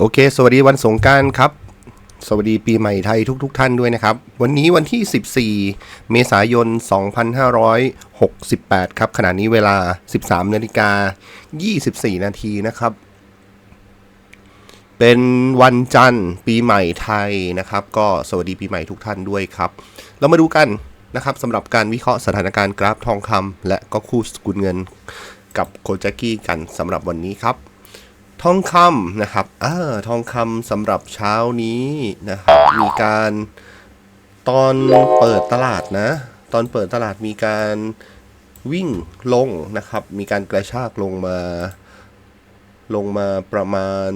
โอเค สวัสดีวันสงการครับ สวัสดีปีใหม่ไทยทุกๆทท่านด้วยนะครับ วันนี้วันที่ 14 เมษายน 2568 ครับ ขณะนี้เวลา 13นาฬิกา24 นาทีนะครับ เป็นวันจันทร์ปีใหม่ไทยนะครับ ก็สวัสดีปีใหม่ทุกท่านด้วยครับ เรามาดูกันนะครับสำหรับการวิเคราะห์สถานการณ์กราฟทองคำและก็คู่สกุลเงินกับโคจ็กกี้กันสำหรับวันนี้ครับ ทองคำนะครับอ่าทองคำสำหรับเช้านี้นะครับมีการตอนเปิดตลาดนะ ตอนเปิดตลาดมีการวิ่งลงนะครับ มีการกระชากลงมา ลงมาประมาณ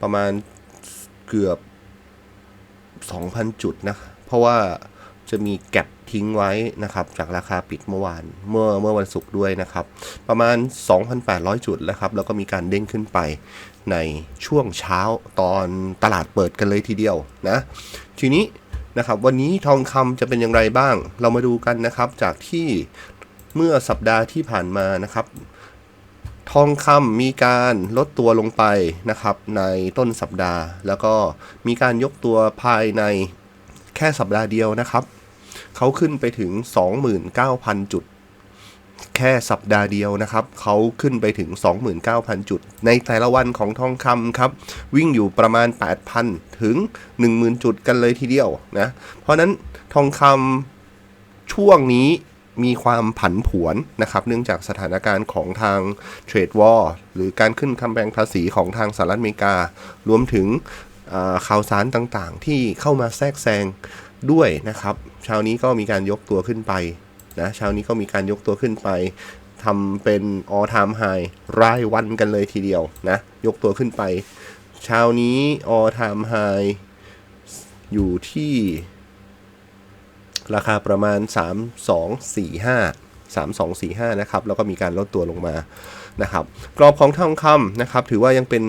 ประมาณเกือบ 2,000 จุดนะ เพราะว่า จะมีแก็บทิ้งไว้นะครับจากราคาปิดเมื่อวานเมื่อเมื่อวันศุกร์ด้วยนะครับ ประมาณ 2,800 จุดแล้วครับ แล้วก็มีการเด้งขึ้นไปในช่วงเช้าตอนตลาดเปิดกันเลยทีเดียวนะทีนี้นะครับวันนี้ทองคำจะเป็นอย่างไรบ้าง เรามาดูกันนะครับจากที่เมื่อสัปดาห์ที่ผ่านมานะครับ ทองคำมีการลดตัวลงไปนะครับในต้นสัปดาห์ แล้วก็มีการยกตัวภายในแค่สัปดาห์เดียวนะครับ เขาขึ้นไปถึง 29,000 จุด แค่สัปดาห์เดียวนะครับ เขาขึ้นไปถึง 29,000 จุด ในแต่ละวันของทองคำครับ วิ่งอยู่ประมาณ 8,000 ถึง 10,000 จุดกันเลยทีเดียวนะ เพราะนั้นทองคำช่วงนี้มีความผันผวนนะครับ เนื่องจากสถานการณ์ของทางเทรดวอร์หรือการขึ้นคำแพงภาษีของทางสหรัฐอเมริกา รวมถึงข่าวสารต่างๆ ที่เข้ามาแทรกแซงด้วยนะครับ เช้านี้ก็มีการยกตัวขึ้นไปนะเช้านี้ก็มีการยกตัวขึ้นไปทำเป็น all time high รายวันกันเลยทีเดียวนะ ยกตัวขึ้นไป เช้านี้ all time high อยู่ที่ ราคาประมาณ 3245 3245 นะครับ แล้วก็มีการลดตัวลงมานะครับ กรอบของทองคำนะครับ ถือว่ายังเป็น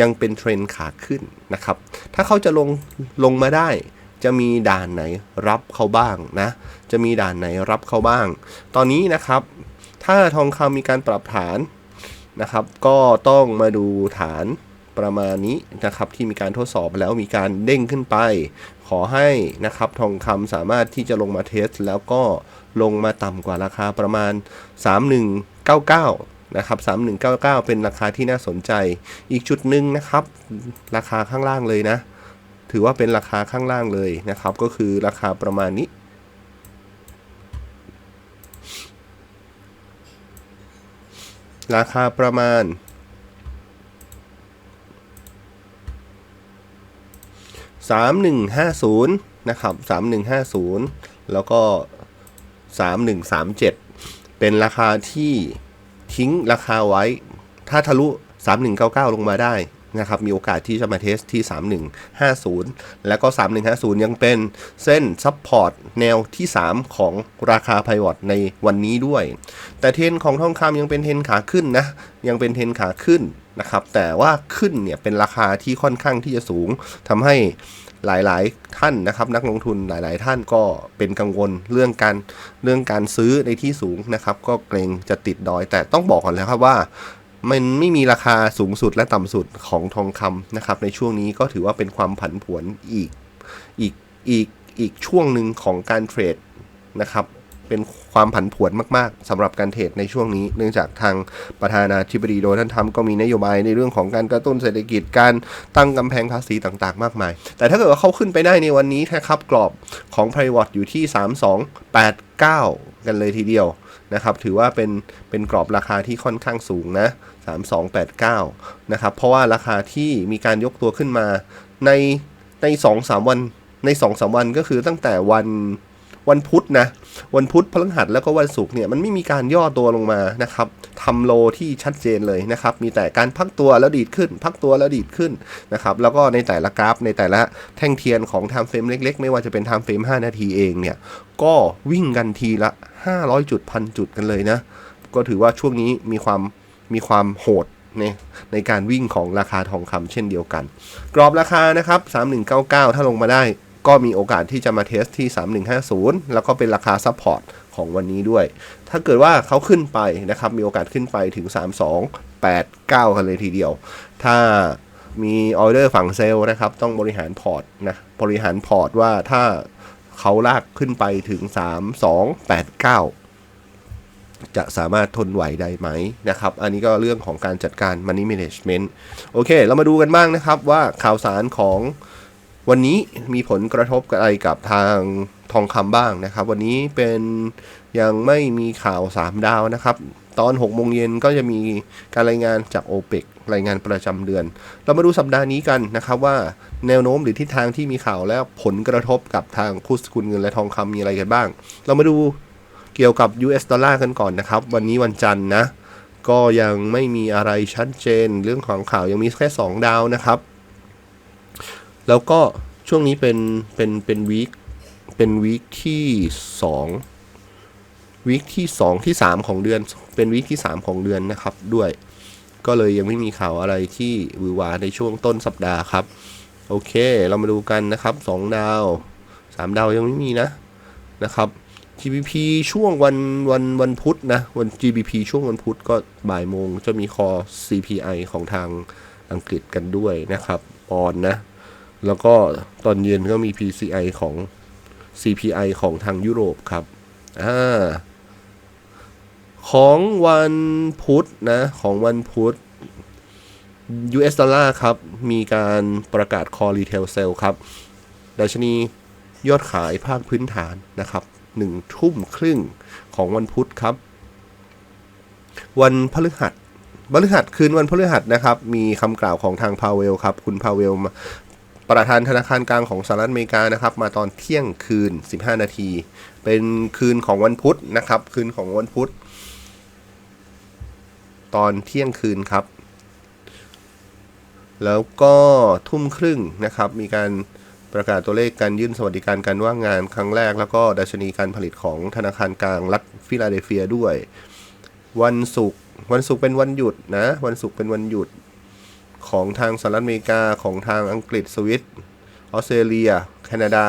ยังเป็นเทรนขาขึ้นนะครับ ถ้าเขาจะลงลงมาได้ จะมีด่านไหนรับเขาบ้างนะ จะมีด่านไหนรับเขาบ้าง ตอนนี้นะครับ ถ้าทองคำมีการปรับฐานนะครับ ก็ต้องมาดูฐานประมาณนี้นะครับที่มีการทดสอบแล้วมีการเด้งขึ้นไป ขอให้นะครับทองคำสามารถที่จะลงมาเทส แล้วก็ลงมาต่ำกว่าราคาประมาณ 3199นะครับ3199 เป็นราคาที่น่าสนใจ อีกจุดหนึ่งนะครับ ราคาข้างล่างเลยนะ ถือว่าเป็นราคาข้างล่างเลยนะครับ ก็คือราคาประมาณนี้ ราคาประมาณ 3150 นะครับ 3150 แล้วก็ 3137 เป็นราคาที่ทิ้งราคาไว้ ถ้าทะลุ 3199 ลงมาได้ นะครับมีโอกาสที่จะมาเทสที่ 3150 แล้วก็ 3150 ยังเป็นเส้นซับพอร์ตแนวที่ 3 ของราคาไพวอตในวันนี้ด้วย แต่เทนของทองคำยังเป็นเทนขาขึ้นนะ ยังเป็นเทนขาขึ้นนะครับแต่ว่าขึ้นเนี่ยเป็นราคาที่ค่อนข้างที่จะสูงทำให้หลายๆ ท่านนะครับนักลงทุนหลาย ๆ ท่านก็เป็นกังวลเรื่องการเรื่องการซื้อในที่สูงนะครับ ก็เกรงจะติดดอยแต่ต้องบอกก่อนแล้วครับว่า มันไม่มีราคาสูงสุดและต่ำสุดของทองคำนะครับ ในช่วงนี้ก็ถือว่าเป็นความผันผวนอีกอีกอีกอีกช่วงหนึ่งของการเทรดนะครับ เป็นความผันผวนมากๆสำหรับการเทรดในช่วงนี้ เนื่องจากทางประธานาธิบดีโดนัลด์ทรัมป์ก็มีนโยบายในเรื่องของการกระตุ้นเศรษฐกิจการตั้งกำแพงภาษีต่างๆ มากมาย แต่ถ้าเกิดว่าเขาขึ้นไปได้ในวันนี้นะครับกรอบของ p r i v a t อยู่ที่ 3289 กันเลยทีเดียวนะครับ ถือว่าเป็นเป็นกรอบราคาที่ค่อนข้างสูงนะ 3289 นะครับ เพราะว่าราคาที่มีการยกตัวขึ้นมาในใน 2-3 วันใน 2-3 วันก็คือตั้งแต่วันวันพุธนะ วันพุธพฤหัสแล้วก็วันศุกร์เนี่ยมันไม่มีการย่อตัวลงมานะครับทำโลที่ชัดเจนเลยนะครับ มีแต่การพักตัวแล้วดีดขึ้น พักตัวแล้วดีดขึ้นนะครับ แล้วก็ในแต่ละกราฟในแต่ละแท่งเทียนของไทม์เฟรมเล็ก ๆ ไม่ว่าจะเป็นไทม์เฟรม5 นาทีเองเนี่ย ก็วิ่งกันทีละ 500 จุดพันจุดกันเลยนะ ก็ถือว่าช่วงนี้มีความมีความโหดในในการวิ่งของราคาทองคำเช่นเดียวกัน กรอบราคานะครับ 3199 ถ้าลงมาได้ก็มีโอกาสที่จะมาเทสที่ 3150 แล้วก็เป็นราคาซัพพอร์ตของวันนี้ด้วย ถ้าเกิดว่าเขาขึ้นไปนะครับ มีโอกาสขึ้นไปถึง2.89 กันเลยทีเดียว ถ้ามีออเดอร์ฝั่งเซลล์นะครับ ต้องบริหารพอร์ตนะ บริหารพอร์ตว่าถ้า เขาลากขึ้นไปถึง 3289 จะสามารถทนไหวได้ไหมนะครับ อันนี้ก็เรื่องของการจัดการ Money Management โอเค เรามาดูกันบ้างนะครับว่าข่าวสารของวันนี้มีผลกระทบอะไรกับทางทองคำบ้างนะครับ วันนี้เป็นยังไม่มีข่าว 3 ดาวนะครับ ตอน 6 โมงเย็นก็จะมีการรายงานจาก o p e ป รายงานประจำเดือน เรามาดูสัปดาห์นี้กันนะครับว่าแนวโน้มหรือทิศทางที่มีข่าวแล้วผลกระทบกับทางผู้สกุลเงินและทองคำมีอะไรกันบ้าง เรามาดูเกี่ยวกับ US ดอลลาร์กันก่อนนะครับ วันนี้วันจันทร์นะ ก็ยังไม่มีอะไรชัดเจน เรื่องของข่าวยังมีแค่ 2 ดาวนะครับ แล้วก็ช่วงนี้เป็นเป็นเป็นวีคเป็นวีคที่2วีคที่ 2 ที่ 3 ของเดือน เป็นวีคที่ 3 ของเดือนนะครับด้วย ก็เลยยังไม่มีข่าวอะไรที่วือหวาในช่วงต้นสัปดาห์ครับ โอเค เรามาดูกันนะครับ 2 ดาว 3 ดาวยังไม่มีนะนะครับ GBP ช่วงวันวันวันพุธนะวัน GBP ช่วงวันพุธก็บ่ายโมงจะมีคอ CPI ของทางอังกฤษกันด้วยนะครับปอนนะ แล้วก็ตอนเย็นก็มี PCI ของ CPI ของทางยุโรปครับอ่า ของวันพุธนะ ของวันพุธ US ดอลลาร์ครับ มีการประกาศ Core Retail Sale ครับดัชนียอดขายภาคพื้นฐานนะครับหนึ่งทุ่มครึ่งของวันพุธครับ วันพฤหัสพฤหัสคืนวันพฤหัสนะครับ มีคำกล่าวของทางพาเวลครับ คุณพาเวลมาประธานธนาคารกลางของสหรัฐอเมริกานะครับ มาตอนเที่ยงคืน 15 นาที เป็นคืนของวันพุธนะครับ คืนของวันพุธ ตอนเที่ยงคืนครับ แล้วก็ทุ่มครึ่งนะครับ มีการประกาศตัวเลขการยื่นสวัสดิการการว่างงานครั้งแรก แล้วก็ดัชนีการผลิตของธนาคารกลางรัฐฟิลาเดลเฟียด้วย วันศุกร์วันศุกร์เป็นวันหยุดนะ วันศุกร์เป็นวันหยุดของทางสหรัฐอเมริกาของทางอังกฤษสวิตออสเตรเลีย แคนาดา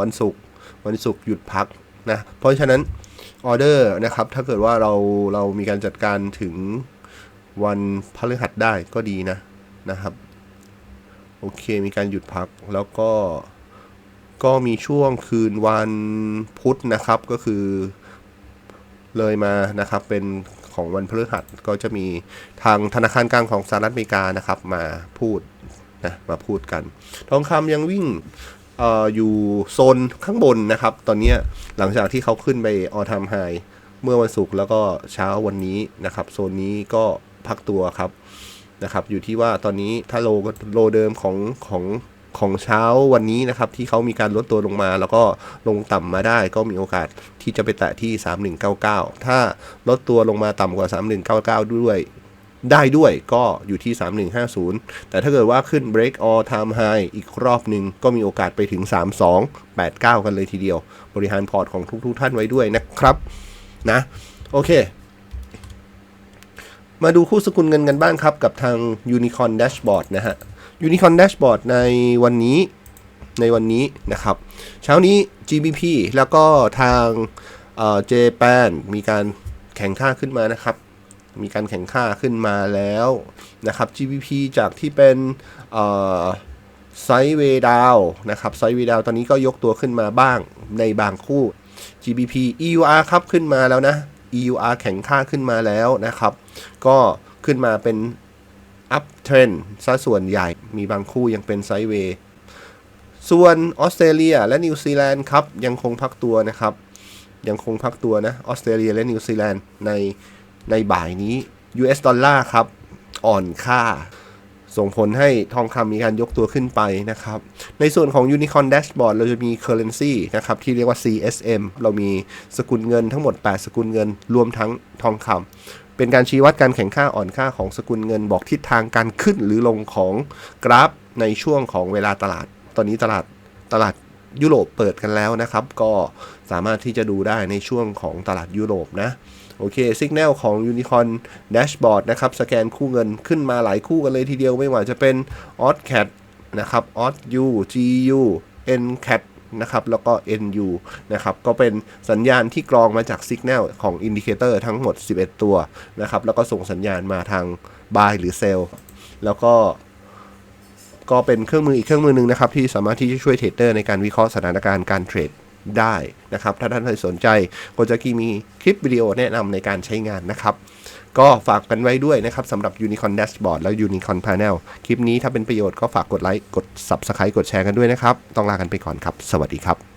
วันศุกร์วันศุกร์หยุดพักนะ เพราะฉะนั้น ออเดอร์นะครับ ถ้าเกิดว่าเราเรามีการจัดการถึงวันพฤหัสได้ก็ดีนะนะครับ โอเคมีการหยุดพักแล้วก็ก็มีช่วงคืนวันพุธนะครับก็คือเลยมานะครับเป็นของวันพฤหัสก็จะมีทางธนาคารกลางของสหรัฐอเมริกานะครับ มาพูดนะมาพูดกัน ทองคำยังวิ่ง อออยู่โซนข้างบนนะครับ ตอนนี้หลังจากที่เขาขึ้นไปออทามไฮเมื่อวันศุกร์แล้วก็เช้าวันนี้นะครับ โซนนี้ก็พักตัวครับนะครับ อยู่ที่ว่าตอนนี้ถ้าโลโลเดิมของของของเช้าวันนี้นะครับ ที่เขามีการลดตัวลงมา แล้วก็ลงต่ำมาได้ก็มีโอกาสที่จะไปแตะที่ 3199 ถ้าลดตัวลงมาต่ำกว่า 3199 ด้วย ได้ด้วยก็อยู่ที่ 3150 แต่ถ้าเกิดว่าขึ้น break all time high อีกรอบหนึ่งก็มีโอกาสไปถึง 3289 กันเลยทีเดียว บริหารพอร์ตของทุกๆท่านไว้ด้วยนะครับนะโอเค มาดูคู่สกุลเงินกันบ้างครับกับทาง Unicorn Dashboard นะฮะ Unicorn Dashboard ในวันนี้ในวันนี้นะครับ เช้านี้ GBP แล้วก็ทางเจแปนมีการแข่งค่าขึ้นมานะครับ มีการแข่งค่าขึ้นมาแล้วนะครับ GBP จากที่เป็นไซด์เวดาวนะครับไซด์เวดาวตอนนี้ก็ยกตัวขึ้นมาบ้างในบางคู่ GBP EUR ครับขึ้นมาแล้วนะ EUR แข็งค่าขึ้นมาแล้วนะครับ ก็ขึ้นมาเป็น up trend ซะส่วนใหญ่มีบางคู่ยังเป็นไซด์เวย์ส่วนออสเตรเลียและนิวซีแลนด์ครับยังคงพักตัวนะครับ ยังคงพักตัวนะออสเตรเลียและนิวซีแลนด์ใน ในบ่ายนี้ US ดอลลาร์ครับ อ่อนค่า ส่งผลให้ทองคำมีการยกตัวขึ้นไปนะครับ ในส่วนของ Unicorn Dashboard เราจะมี Currency นะครับ ที่เรียกว่า CSM เรามีสกุลเงินทั้งหมด 8 สกุลเงิน รวมทั้งทองคำเป็นการชี้วัดการแข่งค่าอ่อนค่าของสกุลเงินบอกทิศทางการขึ้นหรือลงของกราฟในช่วงของเวลาตลาด ตอนนี้ตลาดตลาดยุโรปเปิดกันแล้วนะครับ ก็สามารถที่จะดูได้ในช่วงของตลาดยุโรปนะ โอเคสัญญาณของ Unicorn Dashboard นะครับ สแกนคู่เงินขึ้นมาหลายคู่กันเลยทีเดียวไม่ว่าจะเป็น o d c a t นะครับ o d u GU NCAT นะครับแล้วก็ NU นะครับก็เป็นสัญญาณที่กรองมาจาก Signal ของอินดิเคเตอร์ทั้งหมด 11 ตัวนะครับแล้วก็ส่งสัญญาณมาทาง Buy หรือ Sell แล้วก็ก็เป็นเครื่องมืออีกเครื่องมือหนึ่งนะครับที่สามารถที่จะช่วยเทรดเดอร์ในการวิเคราะห์สถานการณ์การเทรด ได้นะครับ ถ้าท่านใดสนใจโกจากิมีคลิปวิดีโอแนะนำในการใช้งานนะครับ ก็ฝากกันไว้ด้วยนะครับสำหรับ Unicorn Dashboard และ Unicorn Panel คลิปนี้ถ้าเป็นประโยชน์ก็ฝากกดไลค์ กด Subscribe กดแชร์กันด้วยนะครับ ต้องลากันไปก่อนครับ สวัสดีครับ